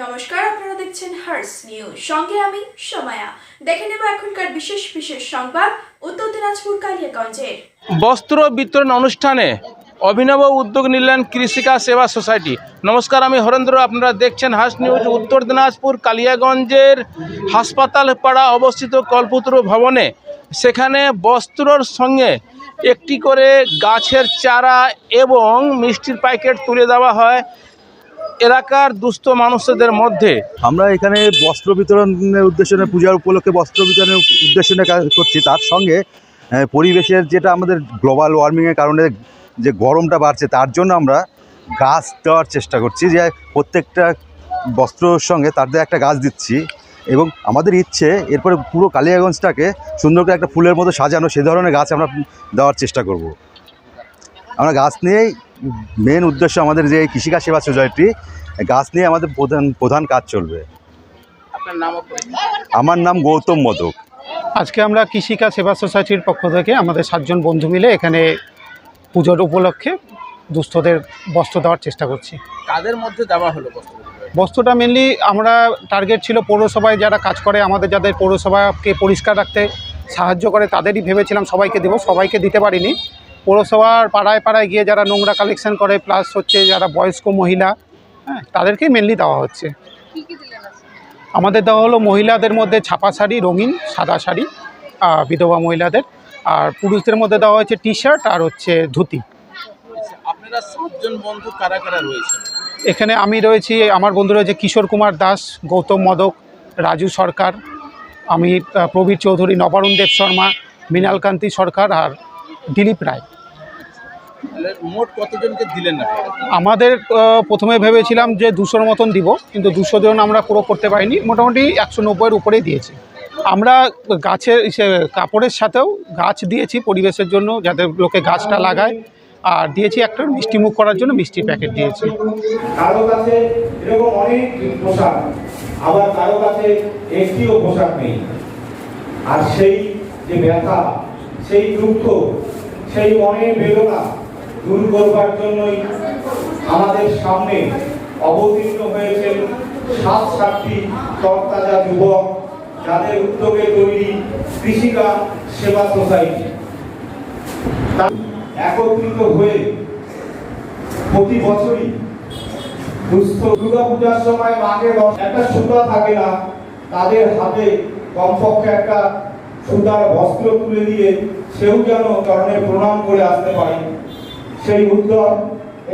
নমস্কার, আপনারা দেখছেন হার্স নিউজ সঙ্গে আমি সময়া। দেখে নেব এখনকার বিশেষ বিশেষ সংবাদ উত্তর দিনাজপুর কালিয়াগঞ্জের। বস্ত্র বিতরণ অনুষ্ঠানে অভিনব উদ্যোগ নিলেন কৃষিকা সেবা সোসাইটি। নমস্কার, আমি হরেন্দ্র। আপনারা দেখছেন হাস নিউজ উত্তর দিনাজপুর কালিয়াগঞ্জের হাসপাতাল পাড়া অবস্থিত কল্পতরু ভবনে। সেখানে বস্ত্রর সঙ্গে একটি করে গাছের চারা এবং মিষ্টির প্যাকেট তুলে দেওয়া হয়। এলাকার দুস্থ মানুষদের মধ্যে আমরা এখানে বস্ত্র বিতরণের উদ্দেশ্যে পূজার উপলক্ষে বস্ত্র বিতরণের উদ্দেশ্যে কাজ করছি। তার সঙ্গে পরিবেশের যেটা আমাদের গ্লোবাল ওয়ার্মিংয়ের কারণে যে গরমটা বাড়ছে, তার জন্য আমরা গাছ দেওয়ার চেষ্টা করছি যে প্রত্যেকটা বস্ত্রর সঙ্গে তার দিয়ে একটা গাছ দিচ্ছি এবং আমাদের ইচ্ছে, এরপরে পুরো কালিয়াগঞ্জটাকে সুন্দর করে একটা ফুলের মতো সাজানো, সে ধরনের গাছ আমরা দেওয়ার চেষ্টা করব। আমরা গাছ নিয়েই মেন উদ্দেশ্য আমাদের যে এই কৃষিকাজ সেবা সোসাইটি গাছ নিয়ে আমাদের প্রধান প্রধান কাজ চলবে। আপনার নাম আমার নাম গৌতম মদক। আজকে আমরা কৃষিকা সেবা সোসাইটির পক্ষ থেকে আমাদের সাতজন বন্ধু মিলে এখানে পুজোর উপলক্ষে দুস্থদের বস্ত্র দেওয়ার চেষ্টা করছি। কাদের মধ্যে দেওয়া হলো বস্ত্র? বস্ত্রটা মেনলি আমরা টার্গেট ছিল পৌরসভায় যারা কাজ করে আমাদের যাদের পৌরসভাকে পরিষ্কার রাখতে সাহায্য করে তাদেরই ভেবেছিলাম সবাইকে দেবো সবাইকে দিতে পারিনি। পৌরসভার পাড়ায় পাড়ায় গিয়ে যারা নোংরা কালেকশন করে প্লাস হচ্ছে যারা বয়স্ক মহিলা হ্যাঁ তাদেরকেই মেনলি দেওয়া হচ্ছে। আমাদের দেওয়া হলো মহিলাদের মধ্যে ছাপা শাড়ি রঙিন সাদা শাড়ি বিধবা মহিলাদের। আর পুরুষদের মধ্যে দেওয়া হয়েছে টি শার্ট আর হচ্ছে ধুতি। আপনারা সাতজন বন্ধু কারা কারা রয়েছেন? এখানে আমি রয়েছি আমার বন্ধু রয়েছে কিশোর কুমার দাস গৌতম মদক রাজু সরকার আমি প্রবীর চৌধুরী নবারুণ দেব শর্মা মৃণালকান্তি সরকার আর দিলীপ রায়। মোট কতজনকে দিলেন না? আমাদের প্রথমে ভেবেছিলাম যে দুশোর মতন দিব কিন্তু দুশো জন আমরা পুরো করতে পারিনি মোটামুটি একশো নব্বইয়ের উপরেই দিয়েছি। আমরা গাছের কাপড়ের সাথেও গাছ দিয়েছি পরিবেশের জন্য যাতে লোকে গাছটা লাগায়। আর দিয়েছি একটা মিষ্টি মুখ করার জন্য মিষ্টির প্যাকেট দিয়েছি। কারও কাছে এরকম অনেক পোশাক আবার কারও কাছে একটিও পোশাক নেই। আর সেই যে ব্যথা সেই দুঃখ সেই মনের বেদনা দূর করবার জন্যই আমাদের সামনে অবতীর্ণ হয়েছেন সাত সাতটি তরতাজা যুবক, যাদের উদ্যোগে তৈরি কৃষিকা সেবা সোসাইটি। একত্রিত হয়ে প্রতি বছরই দুস্থ দুর্গা পূজার সময় মাকে একটা সুতা থাকে না, তাদের হাতে কমপক্ষে একটা সুতার বস্ত্র তুলে দিয়ে সেও যেন চরণে প্রণাম করে আসতে পারে। সেই উদ্যোগ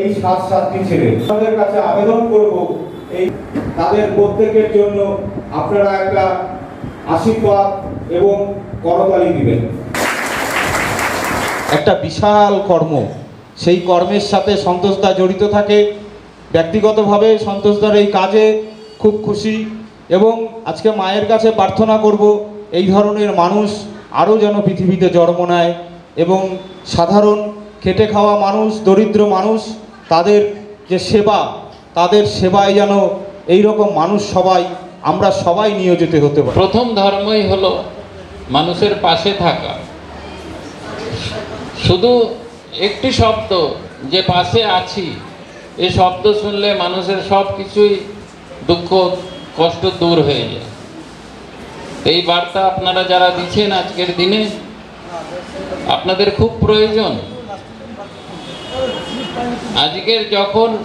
এই সাত সাতটি ছেলে। তাদের কাছে আবেদন করব এই তাদের প্রত্যেকের জন্য আপনারা একটা আশীর্বাদ এবং করতালি দিবেন। একটা বিশাল কর্ম। সেই কর্মের সাথে সন্তোষদা জড়িত থাকে। ব্যক্তিগতভাবে সন্তোষদার এই কাজে খুব খুশি এবং আজকে মায়ের কাছে প্রার্থনা করব, এই ধরনের মানুষ আরও যেন পৃথিবীতে জন্ম নেয় এবং সাধারণ খেটে খাওয়া মানুষ, দরিদ্র মানুষ, তাদের যে সেবা, তাদের সেবায় যেন এই রকম মানুষ সবাই, আমরা সবাই নিয়োজিত হতে পারি। প্রথম ধর্মই হলো মানুষের পাশে থাকা। শুধু একটি শব্দ, যে পাশে আছি এই শব্দ শুনলে মানুষের সব কিছুই দুঃখ, কষ্ট দূর হয়ে যায়। এই বার্তা আপনারা যারা দিচ্ছেন আজকের দিনে, আপনাদের খুব প্রয়োজন। আজকের যখন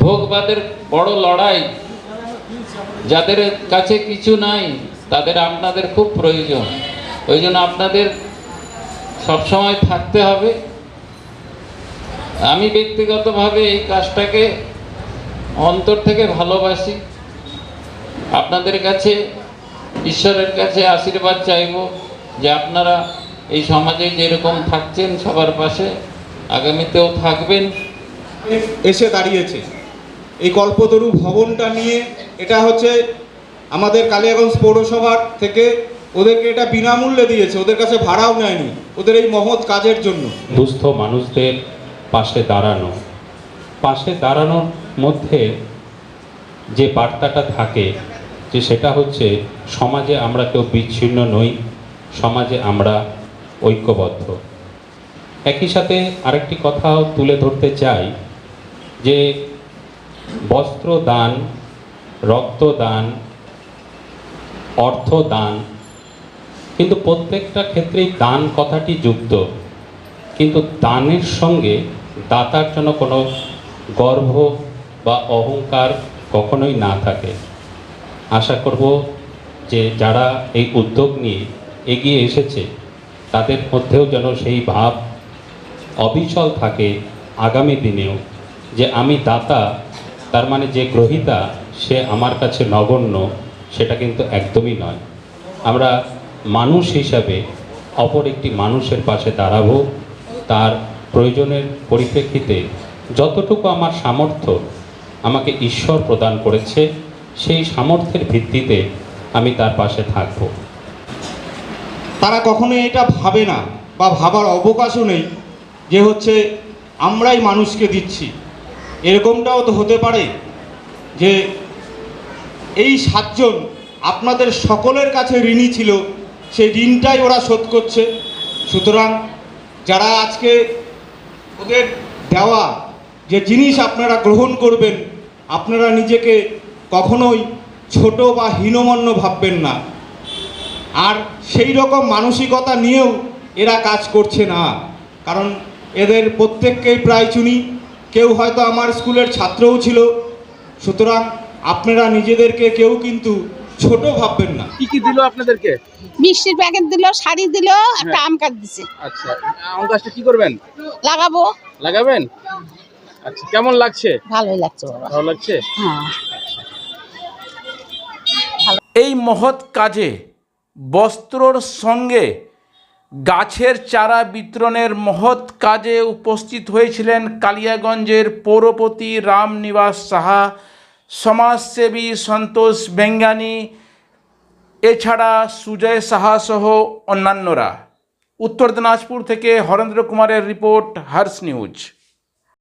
ভোগবাদের বড় লড়াই, যাদের কাছে কিছু নাই, তাদের আপনাদের খুব প্রয়োজন। ওই জন্য আপনাদের সবসময় থাকতে হবে। আমি ব্যক্তিগতভাবে এই কাজটাকে অন্তর থেকে ভালোবাসি। আপনাদের কাছে, ঈশ্বরের কাছে আশীর্বাদ চাইব যে আপনারা এই সমাজে যেরকম থাকছেন সবার পাশে আগামীতেও থাকবেন। এসে দাঁড়িয়েছে। এই কল্পতরু ভবনটা নিয়ে এটা হচ্ছে আমাদের কালিয়াগঞ্জ পৌরসভার থেকে ওদেরকে এটা বিনামূল্যে দিয়েছে। ওদের কাছে ভাড়াও নেয়নি। ওদের এই মহৎ কাজের জন্য। দুস্থ মানুষদের পাশে দাঁড়ানো। পাশে দাঁড়ানোর মধ্যে যে বার্তাটা থাকে যে সেটা হচ্ছে সমাজে আমরা কেউ বিচ্ছিন্ন নই সমাজে আমরা ঐক্যবদ্ধ। একই সাথে আরেকটি কথাও তুলে ধরতে চাই যে বস্ত্রদান, রক্তদান, অর্থদান, কিন্তু প্রত্যেকটা ক্ষেত্রেই দান কথাটি যুক্ত। কিন্তু দানের সঙ্গে দাতার জন্য কোনো গর্ব বা অহংকার কখনোই না থাকে। আশা করব যে যারা এই উদ্যোগ নিয়ে এগিয়ে এসেছে, তাদের মধ্যেও যেন সেই ভাব অবিচল থাকে আগামী দিনেও। যে আমি দাতা, তার মানে যে গ্রহিতা, সে আমার কাছে নগণ্য, সেটা কিন্তু একদমই নয়। আমরা মানুষ হিসাবে অপর একটি মানুষের পাশে দাঁড়াবো, তার প্রয়োজনের পরিপ্রেক্ষিতে যতটুকু আমার সামর্থ্য আমাকে ঈশ্বর প্রদান করেছে, সেই সামর্থ্যের ভিত্তিতে আমি তার পাশে থাকব। তারা কখনোই এটা ভাবে না বা ভাবার অবকাশও নেই। যে হচ্ছে আমরাই মানুষকে দিচ্ছি। এরকমটাও তো হতে পারে যে এই সাতজন আপনাদের সকলের কাছে ঋণী ছিল, সেই ঋণটাই ওরা শোধ করছে। সুতরাং যারা আজকে ওদের দেওয়া যে জিনিস আপনারা গ্রহণ করবেন, আপনারা নিজেকে কখনোই ছোট বা হীনমন্য ভাববেন না। আর সেই রকম মানসিকতা নিয়েও এরা কাজ করছে না। কারণ এদের প্রত্যেককেই প্রায় চুনি। কেউ হয়তো আমার স্কুলের ছাত্রও ছিল। সুতরাং আপনারা নিজেদেরকে কেউ কিন্তু ছোট ভাববেন না। কি কি দিল আপনাদেরকে? মিষ্টির প্যাকেট দিল শাড়ি দিল একটা আম কাট দিছে। আচ্ছা আম গাছটা কি করবেন? লাগাবো। লাগাবেন? আচ্ছা কেমন লাগছে? ভালোই লাগছে বাবা। ভালো লাগছে? হ্যাঁ। এই মহৎ কাজে বস্ত্রর সঙ্গে গাছের চারা বিতরণের মহৎ কাজে উপস্থিত হয়েছিলেন কালিয়াগঞ্জের পৌরপতি রামনিবাস সাহা, সমাজসেবী সন্তোষ বেঙ্গানি, এছাড়া সুজয় সাহা সহ অন্যান্যরা। উত্তর দিনাজপুর থেকে হরেন্দ্র কুমারের রিপোর্ট, হার্স নিউজ।